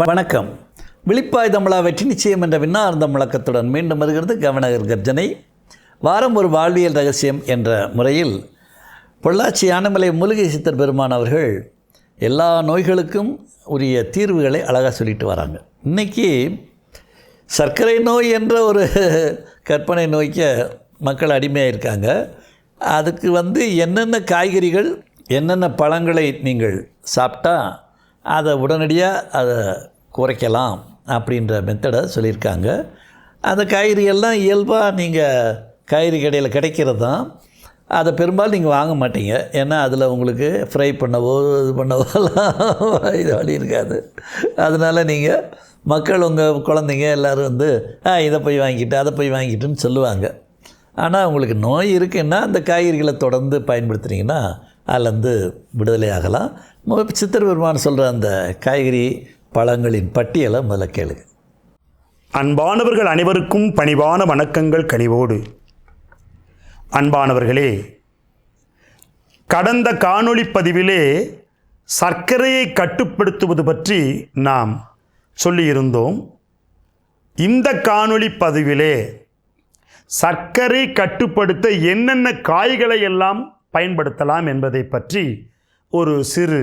வணக்கம். விழிப்பாய் தமிழா வெற்றி நிச்சயம் என்ற விண்ணார்ந்த முழக்கத்துடன் மீண்டும் வருகிறது கவனகர் கர்ஜனை. வாரம் ஒரு வாழ்வியல் ரகசியம் என்ற முறையில் பொள்ளாச்சி ஆனமலை மூலிகை சித்தர் பெருமான் அவர்கள் எல்லா நோய்களுக்கும் உரிய தீர்வுகளை அழகாக சொல்லிட்டு வராங்க. இன்றைக்கி சர்க்கரை நோய் என்ற ஒரு கற்பனை நோய்க்கு மக்கள் அடிமையாக இருக்காங்க அதுக்கு வந்து என்னென்ன காய்கறிகள் என்னென்ன பழங்களை நீங்கள் சாப்பிட்டா அதை உடனடியாக அதை குறைக்கலாம் அப்படின்ற மெத்தடை சொல்லியிருக்காங்க. அந்த காய்கறியெல்லாம் இயல்பாக நீங்கள் காய்கறி கடையில் கிடைக்கிறது தான். அதை பெரும்பாலும் நீங்கள் வாங்க மாட்டீங்க. ஏன்னா அதில் உங்களுக்கு ஃப்ரை பண்ணவோ இது பண்ணவோலாம் இது வழி இருக்காது. அதனால் நீங்கள் மக்கள் உங்கள் குழந்தைங்க எல்லோரும் வந்து ஆ இதை போய் வாங்கிட்டு அதை போய் வாங்கிட்டுன்னு சொல்லுவாங்க. ஆனால் உங்களுக்கு நோய் இருக்குன்னா அந்த காய்கறிகளை தொடர்ந்து பயன்படுத்துனீங்கன்னா அதுலேருந்து விடுதலை ஆகலாம் மு- பெருமான் சொல்கிற அந்த காய்கறி பழங்களின் பட்டியலை முதல்ல கேளுங்க. அன்பானவர்கள் அனைவருக்கும் பணிவான வணக்கங்கள் கனிவோடு. அன்பானவர்களே கடந்த காணொளி பதிவிலே சர்க்கரையை கட்டுப்படுத்துவது பற்றி நாம் சொல்லியிருந்தோம். இந்த காணொளி பதிவிலே சர்க்கரை கட்டுப்படுத்த என்னென்ன காய்களை எல்லாம் பயன்படுத்தலாம் என்பதை பற்றி ஒரு சிறு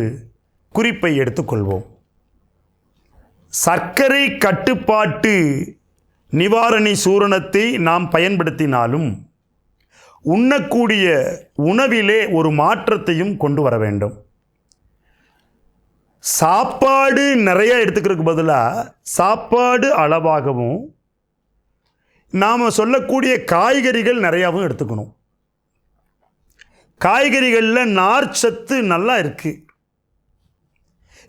குறிப்பை எடுத்துக்கொள்வோம். சர்க்கரை கட்டுப்பாட்டு நிவாரணி சூரணத்தை நாம் பயன்படுத்தினாலும் உண்ணக்கூடிய உணவிலே ஒரு மாற்றத்தையும் கொண்டு வர வேண்டும். சாப்பாடு நிறைய எடுத்துக்கிறதுக்கு பதிலாக சாப்பாடு அளவாகவும் நாம் சொல்லக்கூடிய காய்கறிகள் நிறையாவும் எடுத்துக்கணும். காய்கறிகளில் நார்ச்சத்து நல்லா இருக்குது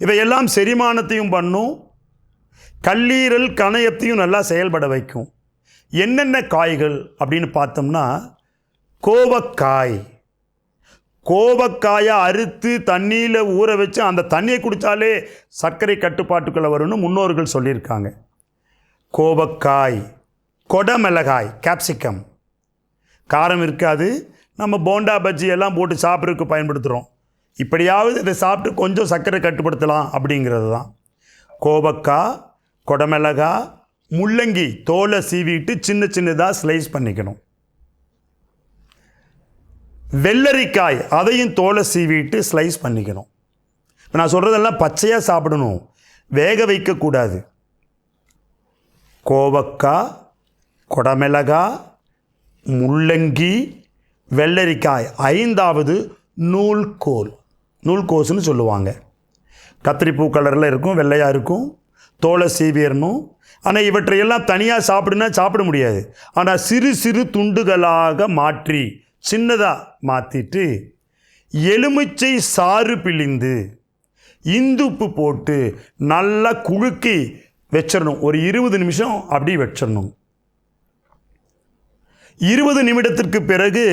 இவையெல்லாம் செரிமானத்தையும் பண்ணும். கல்லீரல் கணையத்தையும் நல்லா செயல்பட வைக்கும். என்னென்ன காய்கள் அப்படின்னு பார்த்தோம்னா கோவக்காய். கோவக்காயை அறுத்து தண்ணியில் ஊற வச்சு அந்த தண்ணியை குடித்தாலே சர்க்கரை கட்டுப்பாட்டுக்குள்ளே வரும்னு முன்னோர்கள் சொல்லியிருக்காங்க. கோவக்காய் கொடமிளகாய் கேப்சிகம் காரம் இருக்காது நம்ம போண்டா பஜ்ஜி எல்லாம் போட்டு சாப்பிட்றதுக்கு பயன்படுத்துகிறோம். இப்படியாவது இதை சாப்பிட்டு கொஞ்சம் சர்க்கரை கட்டுப்படுத்தலாம் அப்படிங்கிறது தான். கோவக்காய் கொடமிளகாய் முள்ளங்கி தோலை சீவிட்டு சின்ன சின்னதாக ஸ்லைஸ் பண்ணிக்கணும். வெள்ளரிக்காய் அதையும் தோலை சீவிட்டு ஸ்லைஸ் பண்ணிக்கணும். இப்போ நான் சொல்கிறதெல்லாம் பச்சையாக சாப்பிடணும். வேக வைக்கக்கூடாது. கோவக்காய் கொடமிளகாய் முள்ளங்கி வெள்ளரிக்காய். ஐந்தாவது நூல்கோல். நூல்கோஸ்னு சொல்லுவாங்க. கத்திரிப்பூ கலரில் இருக்கும் வெள்ளையாக இருக்கும். தோலை சீவியரணும் ஆனால் இவற்றையெல்லாம் தனியாக சாப்பிடுனா சாப்பிட முடியாது. ஆனால் சிறு சிறு துண்டுகளாக மாற்றி சின்னதாக மாற்றிட்டு எலுமிச்சை சாறு பிழிந்து இந்துப்பு போட்டு நல்லா குலுக்கி வச்சிடணும் ஒரு இருபது நிமிஷம் அப்படி வச்சிடணும் இருபது நிமிடத்திற்கு பிறகு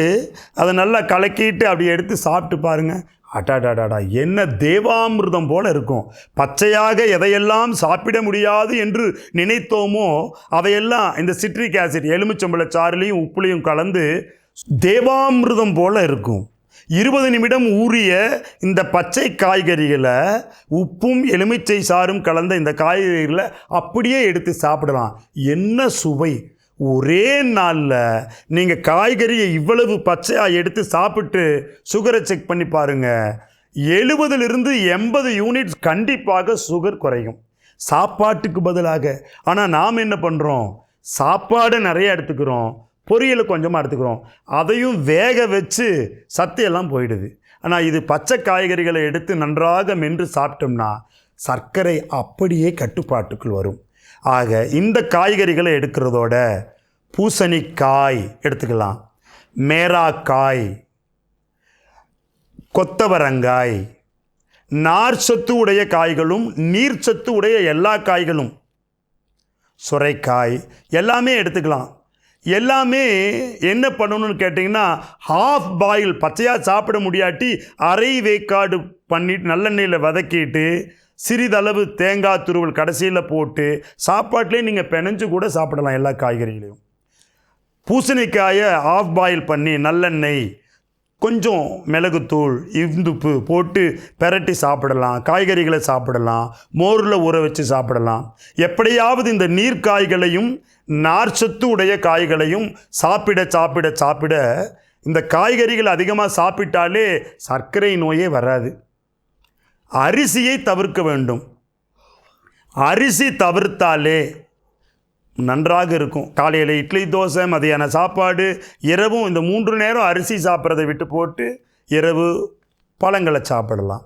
அதை நல்லா கலக்கிட்டு அப்படி எடுத்து சாப்பிட்டு பாருங்க. அடாடாடாடா என்ன தேவாமிர்தம் போல இருக்கும். பச்சையாக எதையெல்லாம் சாப்பிட முடியாது என்று நினைத்தோமோ அதையெல்லாம் இந்த சிட்ரிக் ஆசிட் எலுமிச்சம்பழ சாறுலையும் உப்புலையும் கலந்து தேவாமிர்தம் போல இருக்கும். இருபது நிமிடம் ஊறிய இந்த பச்சை காய்கறிகளை உப்பும் எலுமிச்சை சாறும் கலந்த இந்த காய்கறிகளை அப்படியே எடுத்து சாப்பிடலாம். என்ன சுவை. ஒரே நாளில் நீங்கள் காய்கறியை இவ்வளவு பச்சையாக எடுத்து சாப்பிட்டு சுகரை செக் பண்ணி பாருங்கள் எழுபதுலேருந்து எண்பது யூனிட் கண்டிப்பாக சுகர் குறையும். சாப்பாட்டுக்கு பதிலாக. ஆனால் நாம் என்ன பண்ணுறோம் சாப்பாடை நிறைய எடுத்துக்கிறோம். பொரியலை கொஞ்சமாக எடுத்துக்கிறோம். அதையும் வேக வச்சு சத்தையெல்லாம் போயிடுது. ஆனால் இது பச்சை காய்கறிகளை எடுத்து நன்றாக மென்று சாப்பிட்டோம்னா சர்க்கரை அப்படியே கட்டுப்பாட்டுக்குள் வரும். ஆக இந்த காய்கறிகளை எடுக்கிறதோட பூசணிக்காய் எடுத்துக்கலாம். மேராக்காய் கொத்தவரங்காய் நார்ச்சத்து உடைய காய்களும் நீர்ச்சத்து உடைய எல்லா காய்களும் சுரைக்காய் எல்லாமே எடுத்துக்கலாம். எல்லாமே என்ன பண்ணணும்னு கேட்டிங்கன்னா ஹாஃப் பாயில் பச்சையாக சாப்பிட முடியாட்டி அரை வேக்காடு பண்ணிட்டு நல்லெண்ணெயில் வதக்கிட்டு சிறிதளவு தேங்காய் துருவல் கடைசியில் போட்டு சாப்பாட்டிலே நீங்கள் பிணைஞ்சு கூட சாப்பிடலாம் எல்லா காய்கறிகளையும். பூசணிக்காயை ஆஃப் பாயில் பண்ணி நல்லெண்ணெய் கொஞ்சம் மிளகுத்தூள் இந்துப்பு போட்டு பெரட்டி சாப்பிடலாம். காய்கறிகளை சாப்பிடலாம். மோரில் ஊற வச்சு சாப்பிடலாம். எப்படியாவது இந்த நீர்க்காய்களையும் நார்ச்சத்து உடைய காய்களையும் சாப்பிட சாப்பிட சாப்பிட இந்த காய்கறிகள் அதிகமாக சாப்பிட்டாலே சர்க்கரை நோயே வராது. அரிசியை தவிர்க்க வேண்டும். அரிசி தவிர்த்தாலே நன்றாக இருக்கும். காலையில் இட்லி தோசை மதியான சாப்பாடு இரவும் இந்த மூன்று நேரம் அரிசி சாப்பிட்றதை விட்டு போட்டு இரவு பழங்களை சாப்பிடலாம்.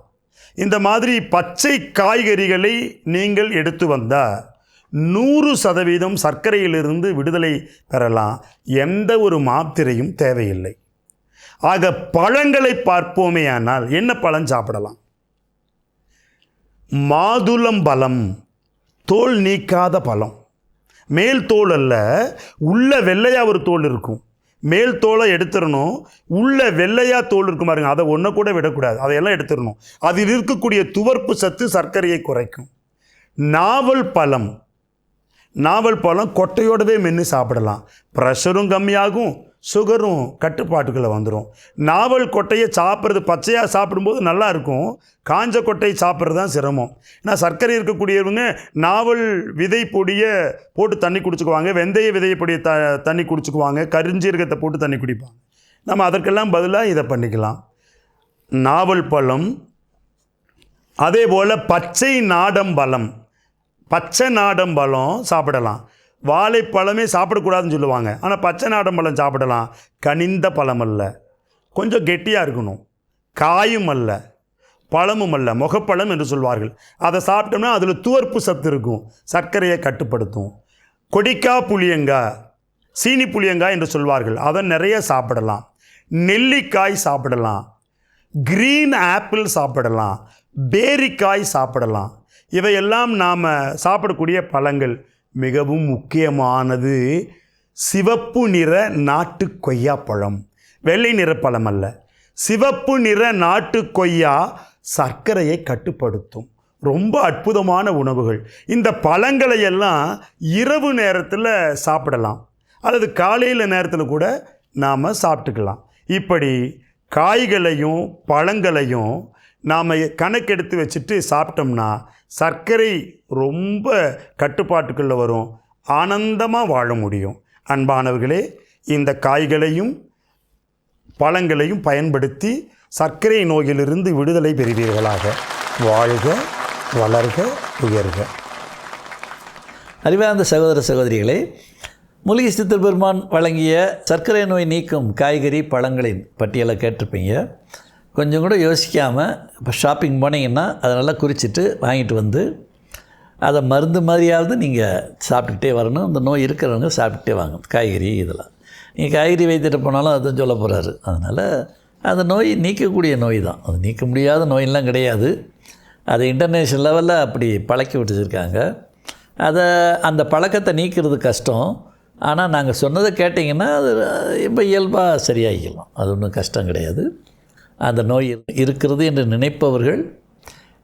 இந்த மாதிரி பச்சை காய்கறிகளை நீங்கள் எடுத்து வந்தால் நூறு சதவீதம் சர்க்கரையிலிருந்து விடுதலை பெறலாம். எந்த ஒரு மாத்திரையும் தேவையில்லை. ஆக பழங்களை பார்ப்போமேயானால் என்ன பழம் சாப்பிடலாம்? மாதுளம் பலம் தோல் நீக்காத பழம். மேல் தோல் அல்ல உள்ள வெள்ளையாக ஒரு தோல் இருக்கும். மேல் தோலை எடுத்துடணும் உள்ள வெள்ளையாக தோல் இருக்கும் பாருங்க அதை ஒன்றை கூட விடக்கூடாது அதையெல்லாம் எடுத்துடணும். அதில் இருக்கக்கூடிய துவர்ப்பு சத்து சர்க்கரையை குறைக்கும். நாவல் பழம். நாவல் பழம் கொட்டையோடவே மென்று சாப்பிடலாம். ப்ரெஷரும் கம்மியாகும் சுகரும் கட்டுப்பாட்டுக்குள்ளே வந்துடும் நாவல் கொட்டையை சாப்பிட்றது பச்சையாக சாப்பிடும்போது நல்லா இருக்கும் காஞ்ச கொட்டையை சாப்பிட்றது தான் சிரமம். ஏன்னா சர்க்கரை இருக்கக்கூடியவங்க நாவல் விதை பொடியை போட்டு தண்ணி குடிச்சுக்குவாங்க. வெந்தய விதை பொடியை த தண்ணி குடிச்சுக்குவாங்க. கரிஞ்சீரகத்தை போட்டு தண்ணி குடிப்பாங்க. நம்ம அதற்கெல்லாம் பதிலாக இதை பண்ணிக்கலாம். நாவல் பழம் அதே போல் பச்சை நாடம்பழம் பச்சை நாடம்பழம் சாப்பிடலாம். வாழைப்பழமே சாப்பிடக்கூடாதுன்னு சொல்லுவாங்க. ஆனால் பச்சை நாடம்பழம் சாப்பிடலாம். கனிந்த பழம் அல்ல. கொஞ்சம் கெட்டியாக இருக்கணும். காயும் அல்ல. பழமும் அல்ல. முகப்பழம் என்று சொல்வார்கள். அதை சாப்பிட்டோம்னா அதில் துவர்ப்பு சத்து இருக்கும். சர்க்கரையை கட்டுப்படுத்தும். கொடிக்கா புளியங்காய் சீனி புளியங்காய் என்று சொல்வார்கள். அதை நிறைய சாப்பிடலாம். நெல்லிக்காய் சாப்பிடலாம். க்ரீன் ஆப்பிள் சாப்பிடலாம். பேரிக்காய் சாப்பிடலாம். இவையெல்லாம் நாம் சாப்பிடக்கூடிய பழங்கள். மிகவும் முக்கியமானது சிவப்பு நிற நாட்டு கொய்யா பழம். வெள்ளை நிற பழம் அல்ல. சிவப்பு நிற நாட்டு கொய்யா சர்க்கரையை கட்டுப்படுத்தும். ரொம்ப அற்புதமான உணவுகள். இந்த பழங்களை எல்லாம் இரவு நேரத்தில் சாப்பிடலாம். அல்லது காலையில் நேரத்தில் கூட நாம் சாப்பிட்டுக்கலாம். இப்படி காய்களையும் பழங்களையும் நாம் கணக்கெடுத்து வச்சுட்டு சாப்பிட்டோம்னா சர்க்கரை ரொம்ப கட்டுப்பாட்டுக்குள்ளே வரும். ஆனந்தமாக வாழ முடியும். அன்பானவர்களே இந்த காய்களையும் பழங்களையும் பயன்படுத்தி சர்க்கரை நோயிலிருந்து விடுதலை பெறுவீர்களாக. வாழ்க வளர்க உயர்க. அறிவார்ந்த சகோதர சகோதரிகளே மூலிகை சித்தர் பெருமான் வழங்கிய சர்க்கரை நோய் நீக்கும் காய்கறி பழங்களின் பட்டியலை கேட்டிருப்பீங்க. கொஞ்சம் கூட யோசிக்காமல் இப்போ ஷாப்பிங் போனீங்கன்னா அதை நல்லா குறிச்சிட்டு வாங்கிட்டு வந்து அதை மருந்து மாதிரியாவது நீங்கள் சாப்பிட்டுட்டே வரணும். இந்த நோய் இருக்கிறவங்க சாப்பிட்டுட்டே வாங்க. காய்கறி இதெல்லாம். நீங்கள் காய்கறி வைத்துட்டு போனாலும் அதுவும் சொல்ல போகிறாரு அதனால் அந்த நோய் நீக்கக்கூடிய நோய் தான். அது நீக்க முடியாத நோயெல்லாம் கிடையாது. அது இன்டர்நேஷ்னல் லெவலில் அப்படி பழக்கி விட்டுச்சுருக்காங்க. அதை அந்த பழக்கத்தை நீக்கிறது கஷ்டம். ஆனால் நாங்கள் சொன்னதை கேட்டிங்கன்னா அது இப்போ இயல்பாக சரியாகிக்கலாம் அது ஒன்றும் கஷ்டம் கிடையாது. அந்த நோய் இருக்கிறது என்று நினைப்பவர்கள்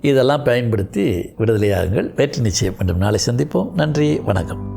இதெல்லாம் பயன்படுத்தி விடுதலையாகுங்கள். வெற்றி நிச்சயம் மீண்டும் நாளை சந்திப்போம். நன்றி. வணக்கம்.